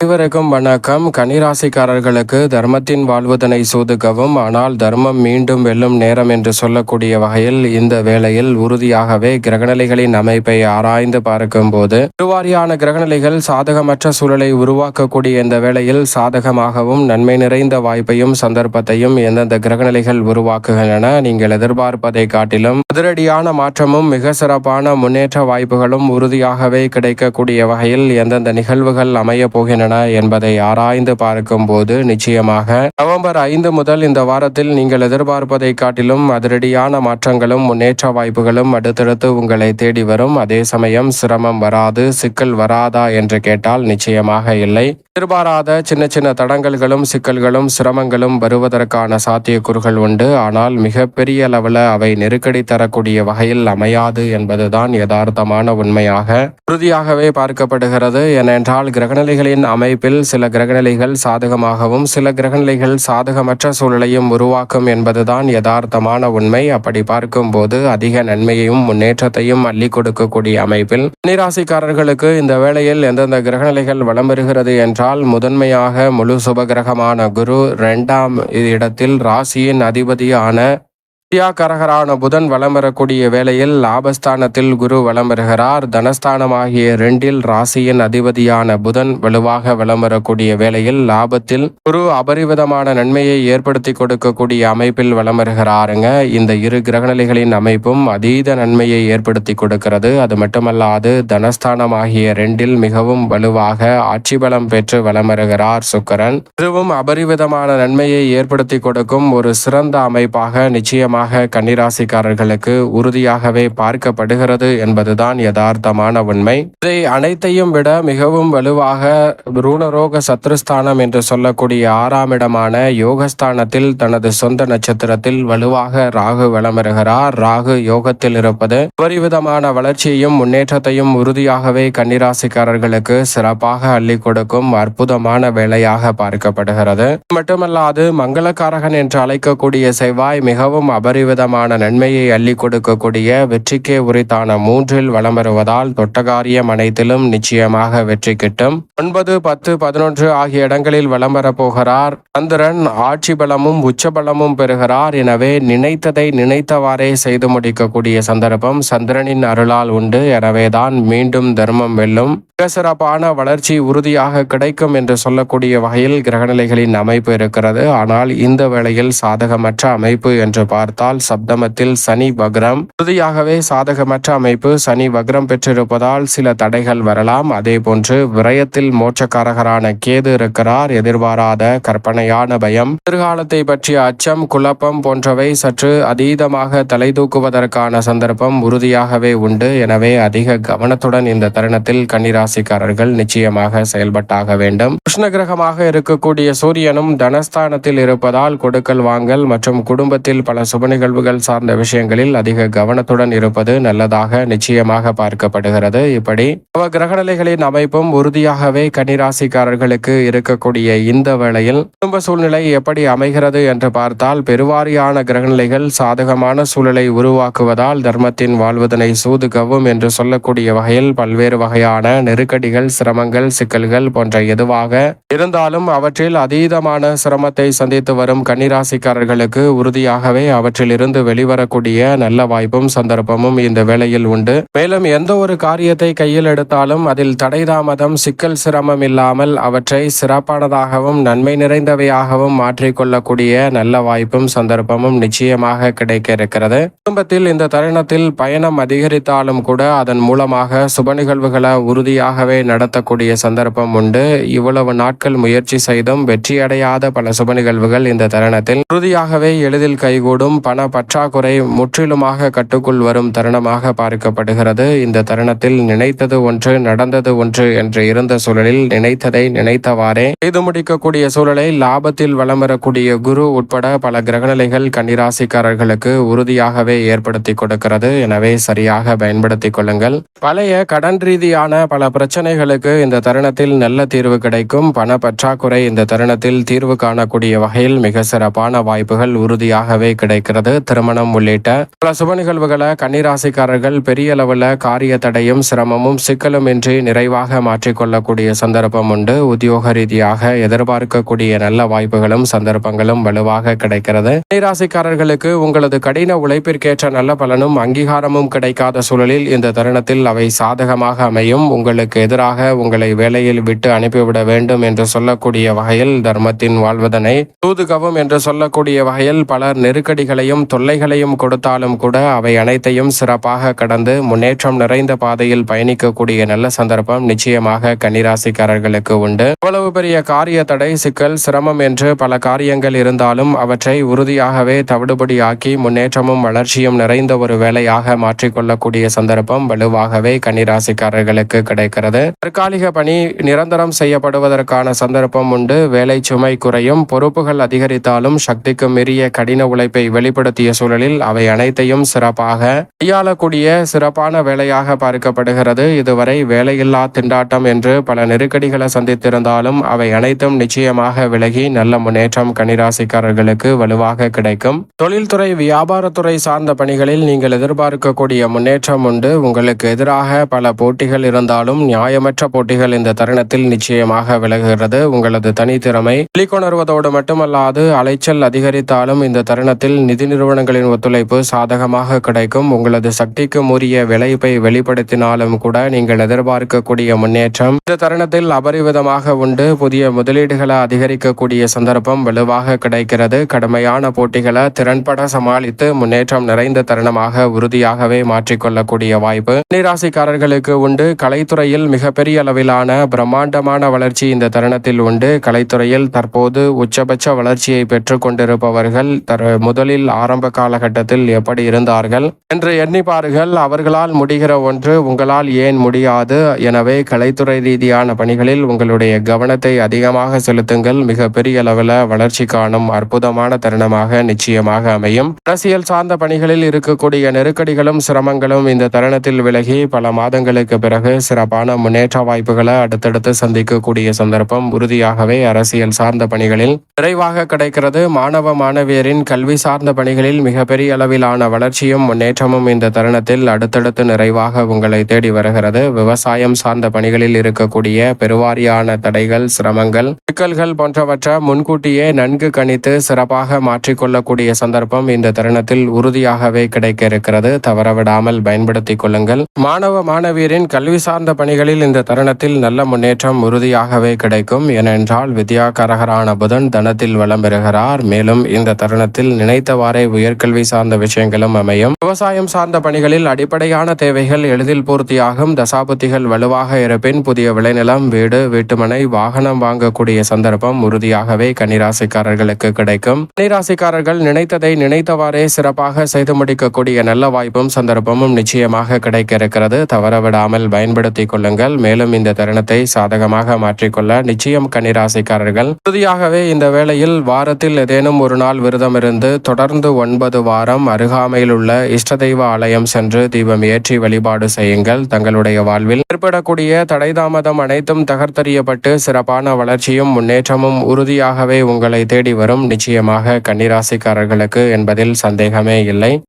அனைவருக்கும் வணக்கம். கன்னிராசிக்காரர்களுக்கு தர்மத்தின் வாழ்வதனை சோதுக்கவும் ஆனால் தர்மம் மீண்டும் வெல்லும் நேரம் என்று சொல்லக்கூடிய வகையில் இந்த வேளையில் உறுதியாகவே கிரகநிலைகளின் அமைப்பை ஆராய்ந்து பார்க்கும்போது திருவாரியான கிரகநிலைகள் சாதகமற்ற சூழலை உருவாக்கக்கூடிய இந்த வேளையில் சாதகமாகவும் நன்மை நிறைந்த வாய்ப்பையும் சந்தர்ப்பத்தையும் எந்தெந்த கிரகநிலைகள் உருவாக்குகின்றன நீங்கள் எதிர்பார்ப்பதை காட்டிலும் அதிரடியான மாற்றமும் மிக சிறப்பான முன்னேற்ற வாய்ப்புகளும் உறுதியாகவே கிடைக்கக்கூடிய வகையில் எந்தெந்த நிகழ்வுகள் அமைய போகின்றன என்பதை ஆராய்ந்து பார்க்கும்போது நிச்சயமாக நவம்பர் ஐந்து முதல் இந்த வாரத்தில் நீங்கள் எதிர்பார்ப்பதை காட்டிலும் அதிரடியான மாற்றங்களும் முன்னேற்ற வாய்ப்புகளும் அடுத்தடுத்து உங்களை தேடி வரும். அதே சமயம் சிரமம் வராது சிக்கல் வராதா என்று கேட்டால் நிச்சயமாக இல்லை. எதிர்பாராத சின்ன சின்ன தடங்கல்களும் சிக்கல்களும் சிரமங்களும் வருவதற்கான சாத்தியக்கூறுகள் உண்டு. ஆனால் மிகப்பெரிய அளவில் அவை நெருக்கடி தரக்கூடிய வகையில் அமையாது என்பதுதான் யதார்த்தமான உண்மையாக உறுதியாகவே பார்க்கப்படுகிறது. ஏனென்றால் கிரகநிலைகளின் அமைப்பில் சில கிரகநிலைகள் சாதகமாகவும் சில கிரகநிலைகள் சாதகமற்ற சூழலையும் உருவாக்கும் என்பதுதான் யதார்த்தமான உண்மை. அப்படி பார்க்கும்போது அதிக நன்மையையும் முன்னேற்றத்தையும் அள்ளி கொடுக்கக்கூடிய அமைப்பில் கன்னிராசிக்காரர்களுக்கு இந்த வேளையில் எந்தெந்த கிரகநிலைகள் வலம் வருகிறது என்றால் முதன்மையாக முழு சுபகிரகமான குரு இரண்டாம் இடத்தில் ராசியின் அதிபதியான வித்யாகரகரான புதன் வலம் வரக்கூடிய வேளையில் லாபஸ்தானத்தில் குரு வலம் வருகிறார் தனஸ்தானமாகிய ரெண்டில் ராசியின் அதிபதியான புதன் வலுவாக வலம் வரக்கூடிய வேளையில் லாபத்தில் குரு அபரிவிதமான நன்மையை ஏற்படுத்தி கொடுக்கக்கூடிய அமைப்பில் வலம் வருகிறாருங்க இந்த இரு கிரகநிலைகளின் அமைப்பும் அதீத நன்மையை ஏற்படுத்தி கொடுக்கிறது. அது மட்டுமல்லாது தனஸ்தானமாகிய ரெண்டில் மிகவும் வலுவாக ஆட்சி பலம் பெற்று வலம் வருகிறார் சுக்கரன். இதுவும் அபரிவிதமான நன்மையை ஏற்படுத்தி கொடுக்கும் ஒரு சிறந்த அமைப்பாக நிச்சயமாக நிச்சயமாக கன்னிராசிக்காரர்களுக்கு உறுதியாகவே பார்க்கப்படுகிறது என்பதுதான் யதார்த்தமான உண்மை. இதை அனைத்தையும் விட மிகவும் வலுவாக ரூணரோக சத்ருஸ்தானம் என்று சொல்லக்கூடிய ஆறாம் இடமான யோகஸ்தானத்தில் தனது சொந்த நட்சத்திரத்தில் வலுவாக ராகு வளமருகிறார். ராகு யோகத்தில் இருப்பது பரிவிதமான வளர்ச்சியையும் முன்னேற்றத்தையும் உறுதியாகவே கன்னிராசிக்காரர்களுக்கு சிறப்பாக அள்ளி கொடுக்கும் அற்புதமான வேலையாக பார்க்கப்படுகிறது. மட்டுமல்லாது மங்களக்காரகன் என்று அழைக்கக்கூடிய செவ்வாய் மிகவும் அப அபரிவிதமான நன்மையை அள்ளி கொடுக்கக்கூடிய வெற்றிக்கே உரித்தான மூன்றில் வளம் வருவதால் தொட்டகாரியம் அனைத்திலும் நிச்சயமாக வெற்றி கிட்டும். ஒன்பது பத்து பதினொன்று ஆகிய இடங்களில் வலம் வரப்போகிறார் சந்திரன் ஆட்சி பலமும் உச்சபலமும் பெறுகிறார். எனவே நினைத்ததை நினைத்தவாறே செய்து முடிக்கக்கூடிய சந்தர்ப்பம் சந்திரனின் அருளால் உண்டு. எனவேதான் மீண்டும் தர்மம் வெல்லும். மிக சிறப்பான வளர்ச்சி உறுதியாக கிடைக்கும் என்று சொல்லக்கூடிய வகையில் கிரகநிலைகளின் அமைப்பு இருக்கிறது. ஆனால் இந்த வேளையில் சாதகமற்ற அமைப்பு என்று பார்த்து பார்த்தால் சப்தமத்தில் சனி வக்ரம். உறுதியாகவே சாதகமற்ற அமைப்பு சனி வக்ரம் பெற்றிருப்பதால் சில தடைகள் வரலாம். அதே போன்று விரயத்தில் மோட்சக்காரகரான கேது இருக்கிறார். எதிர்பாராத கற்பனையான பயம். எதிர்காலத்தை பற்றிய அச்சம் குழப்பம் போன்றவை சற்று அதீதமாக தலை தூக்குவதற்கான சந்தர்ப்பம் உறுதியாகவே உண்டு. எனவே அதிக கவனத்துடன் இந்த தருணத்தில் கன்னிராசிக்காரர்கள் நிச்சயமாக செயல்பட்டாக வேண்டும். கிருஷ்ண கிரகமாக இருக்கக்கூடிய சூரியனும் தனஸ்தானத்தில் இருப்பதால் கொடுக்கல் வாங்கல் மற்றும் குடும்பத்தில் பல சுப நிகழ்வுகள் சார்ந்த விஷயங்களில் அதிக கவனத்துடன் இருப்பது நல்லதாக நிச்சயமாக பார்க்கப்படுகிறது. இப்படி நவ கிரகநிலைகளின் அமைப்பும் உறுதியாகவே கன்னிராசிக்காரர்களுக்கு இருக்கக்கூடிய இந்த வேளையில் குடும்ப சூழ்நிலை எப்படி அமைகிறது என்று பார்த்தால் பெருவாரியான கிரகநிலைகள் சாதகமான சூழலை உருவாக்குவதால் தர்மத்தின் வாழ்வதனை சூதுகவும் என்று சொல்லக்கூடிய வகையில் பல்வேறு வகையான நெருக்கடிகள் சிரமங்கள் சிக்கல்கள் போன்ற எதுவாக இருந்தாலும் அவற்றில் அதீதமான சிரமத்தை சந்தித்து வரும் கன்னிராசிக்காரர்களுக்கு உறுதியாகவே அவற்றில் அவற்றிலிருந்து வெளிவரக்கூடிய நல்ல வாய்ப்பும் சந்தர்ப்பமும் இந்த வேளையில் உண்டு. மேலும் எந்த ஒரு காரியத்தை கையில் எடுத்தாலும் அதில் தடை தாமதம் சிக்கல் சிரமம் இல்லாமல் அவற்றை சிறப்பானதாகவும் நன்மை நிறைந்தவையாகவும் மாற்றிக்கொள்ளக்கூடிய நல்ல வாய்ப்பும் சந்தர்ப்பமும் நிச்சயமாக கிடைக்க இருக்கிறது குடும்பத்தில் இந்த தருணத்தில் பயணம் அதிகரித்தாலும் கூட அதன் மூலமாக சுப நிகழ்வுகளை உறுதியாகவே நடத்தக்கூடிய சந்தர்ப்பம் உண்டு. இவ்வளவு நாட்கள் முயற்சி செய்தும் வெற்றியடையாத பல சுப நிகழ்வுகள் இந்த தருணத்தில் உறுதியாகவே எளிதில் கைகூடும். பண பற்றாக்குறை முற்றிலுமாக கட்டுக்குள் வரும் தருணமாக பார்க்கப்படுகிறது. இந்த தருணத்தில் நினைத்தது ஒன்று நடந்தது ஒன்று என்று இருந்த சூழலில் நினைத்ததை நினைத்தவாறே செய்து முடிக்கக்கூடிய சூழலை லாபத்தில் வளம் வரக்கூடிய குரு உட்பட பல கிரகநிலைகள் கன்னிராசிக்காரர்களுக்கு உறுதியாகவே ஏற்படுத்தி கொடுக்கிறது. எனவே சரியாக பயன்படுத்திக் கொள்ளுங்கள். பழைய கடன் ரீதியான பல பிரச்சனைகளுக்கு இந்த தருணத்தில் நல்ல தீர்வு கிடைக்கும். பண பற்றாக்குறை இந்த தருணத்தில் தீர்வு காணக்கூடிய வகையில் மிக சிறப்பான வாய்ப்புகள் உறுதியாகவே கிடைக்கும் இருக்கிறது. திருமணம் உள்ளிட்ட பல சுப நிகழ்வுகளை கன்னிராசிக்காரர்கள் பெரிய அளவில் காரிய தடையும் சிரமமும் சிக்கலும் இன்றி நிறைவாக மாற்றிக்கொள்ளக்கூடிய சந்தர்ப்பம் உண்டு. உத்தியோக ரீதியாக எதிர்பார்க்கக்கூடிய நல்ல வாய்ப்புகளும் சந்தர்ப்பங்களும் வலுவாக கிடைக்கிறது. கன்னிராசிக்காரர்களுக்கு உங்களது கடின உழைப்பிற்கேற்ற நல்ல பலனும் அங்கீகாரமும் கிடைக்காத சூழலில் இந்த தருணத்தில் அவை சாதகமாக அமையும். உங்களுக்கு எதிராக உங்களை வேலையில் விட்டு அனுப்பிவிட வேண்டும் என்று சொல்லக்கூடிய வகையில் தர்மத்தின் வாழ்வதனை தூதுகவும் என்று சொல்லக்கூடிய வகையில் பலர் நெருக்கடிகளையும் தொல்லைகளையும் கொடுத்தாலும் கூட அவை அனைத்தையும் சிறப்பாக கடந்து முன்னேற்றம் நிறைந்த பாதையில் பயணிக்கக்கூடிய நல்ல சந்தர்ப்பம் நிச்சயமாக கன்னிராசிக்காரர்களுக்கு உண்டு. இவ்வளவு பெரிய காரிய தடை சிக்கல் சிரமம் என்று பல காரியங்கள் இருந்தாலும் அவற்றை உறுதியாகவே தவிடுபடியாக்கி முன்னேற்றமும் வளர்ச்சியும் நிறைந்த ஒரு வேலையாக மாற்றிக்கொள்ளக்கூடிய சந்தர்ப்பம் வலுவாகவே கன்னிராசிக்காரர்களுக்கு கிடைக்கிறது. தற்காலிக பணி நிரந்தரம் செய்யப்படுவதற்கான சந்தர்ப்பம் உண்டு. வேலை சுமை குறையும். பொறுப்புகள் அதிகரித்தாலும் சக்திக்கு மீறிய கடின உழைப்பை வெளி வெளிப்படுத்திய சூழலில் அவை அனைத்தையும் சிறப்பாக கையாளக்கூடிய சிறப்பான வேலையாக பார்க்கப்படுகிறது. இதுவரை வேலையில்லா திண்டாட்டம் என்று பல நெருக்கடிகளை சந்தித்திருந்தாலும் அவை அனைத்தும் நிச்சயமாக விலகி நல்ல முன்னேற்றம் கனிராசிக்காரர்களுக்கு வலுவாக கிடைக்கும். தொழில்துறை வியாபாரத்துறை சார்ந்த பணிகளில் நீங்கள் எதிர்பார்க்கக்கூடிய முன்னேற்றம் உண்டு. உங்களுக்கு எதிராக பல போட்டிகள் இருந்தாலும் நியாயமற்ற போட்டிகள் இந்த தருணத்தில் நிச்சயமாக விலகுகிறது. உங்களது தனித்திறமை வெளிக்கொணர்வதோடு மட்டுமல்லாது அலைச்சல் அதிகரித்தாலும் இந்த தருணத்தில் நிதி நிறுவனங்களின் ஒத்துழைப்பு சாதகமாக கிடைக்கும். உங்களது சக்திக்கு உரிய விளைப்பை வெளிப்படுத்தினாலும் கூட நீங்கள் எதிர்பார்க்கக்கூடிய முன்னேற்றம். இந்த தருணத்தில் அபரிவிதமாக உண்டு. புதிய முதலீடுகளை அதிகரிக்கக்கூடிய சந்தர்ப்பம் வலுவாக கிடைக்கிறது. கடுமையான போட்டிகளை திறன்பட சமாளித்து முன்னேற்றம் நிறைந்த தருணமாக உறுதியாகவே மாற்றிக்கொள்ளக்கூடிய வாய்ப்பு. நீராசிக்காரர்களுக்கு உண்டு. கலைத்துறையில் மிகப்பெரிய அளவிலான பிரம்மாண்டமான வளர்ச்சி இந்த தருணத்தில் உண்டு. கலைத்துறையில் தற்போது உச்சபட்ச வளர்ச்சியை பெற்றுக் கொண்டிருப்பவர்கள் தர முதலில் ஆரம்ப காலகட்டத்தில் எப்படி இருந்தார்கள் என்று எண்ணி பாருங்கள் அவர்களால் முடிகிற ஒன்று உங்களால் ஏன் முடியாது? எனவே கலைத்துறை ரீதியான பணிகளில் உங்களுடைய கவனத்தை அதிகமாக செலுத்துங்கள். மிகப்பெரிய அளவில் வளர்ச்சி காணும் அற்புதமான தருணமாக நிச்சயமாக அமையும். அரசியல் சார்ந்த பணிகளில் இருக்கக்கூடிய நெருக்கடிகளும் சிரமங்களும் இந்த தருணத்தில் விலகி பல மாதங்களுக்கு பிறகு சிறப்பான முன்னேற்ற வாய்ப்புகளை அடுத்தடுத்து சந்திக்கக்கூடிய சந்தர்ப்பம் உறுதியாகவே அரசியல் சார்ந்த பணிகளில் விரைவாக கிடைக்கிறது. மாணவ மாணவியரின் கல்வி சார்ந்த பணிகளில் மிகப்பெரிய அளவிலான வளர்ச்சியும் முன்னேற்றமும் இந்த தருணத்தில் அடுத்தடுத்து நிறைவாக உங்களை தேடி வருகிறது. விவசாயம் சார்ந்த பணிகளில் இருக்கக்கூடிய பெருவாரியான தடைகள் சிரமங்கள் சிக்கல்கள் போன்றவற்றை முன்கூட்டியே நன்கு கணித்து சிறப்பாக மாற்றிக்கொள்ளக்கூடிய சந்தர்ப்பம் இந்த தருணத்தில் உறுதியாகவே கிடைக்க இருக்கிறது தவறவிடாமல் பயன்படுத்திக் கொள்ளுங்கள். மாணவ மாணவியரின் கல்வி சார்ந்த பணிகளில் இந்த தருணத்தில் நல்ல முன்னேற்றம் உறுதியாகவே கிடைக்கும். ஏனென்றால் வித்யாகரகரான புதன் தனத்தில் வளம் பெறுகிறார். மேலும் இந்த தருணத்தில் நினைத்தவாறு உயர்கல்வி சார்ந்த விஷயங்களும் அமையும். விவசாயம் சார்ந்த பணிகளில் அடிப்படையான தேவைகள் எளிதில் பூர்த்தியாகும். தசாபுத்திகள் வலுவாக இருப்பின் புதிய விளைநிலம் வீடு வீட்டுமனை வாகனம் வாங்கக்கூடிய சந்தர்ப்பம் உறுதியாகவே கன்னிராசிக்காரர்களுக்கு கிடைக்கும். கன்னிராசிக்காரர்கள் நினைத்ததை நினைத்தவாறே சிறப்பாக செய்து முடிக்கக்கூடிய நல்ல வாய்ப்பும் சந்தர்ப்பமும் நிச்சயமாக கிடைக்க இருக்கிறது தவறவிடாமல் பயன்படுத்திக் கொள்ளுங்கள். மேலும் இந்த தருணத்தை சாதகமாக மாற்றிக்கொள்ள நிச்சயம் கன்னிராசிக்காரர்கள் உறுதியாகவே இந்த வேளையில் வாரத்தில் ஏதேனும் ஒரு நாள் விரதம் இருந்து தொடர்ந்து ஒன்பது வாரம் அருகாமையில் உள்ள இஷ்ட தெய்வ ஆலயம் சென்று தீபம் ஏற்றி வழிபாடு செய்யுங்கள். தங்களுடைய வாழ்வில் ஏற்படக்கூடிய தடை தாமதம் அனைத்தும் தகர்த்தறியப்பட்டு சிறப்பான வளர்ச்சியும் முன்னேற்றமும் உறுதியாகவே உங்களை தேடி வரும். நிச்சயமாக கன்னிராசிக்காரர்களுக்கு என்பதில் சந்தேகமே இல்லை.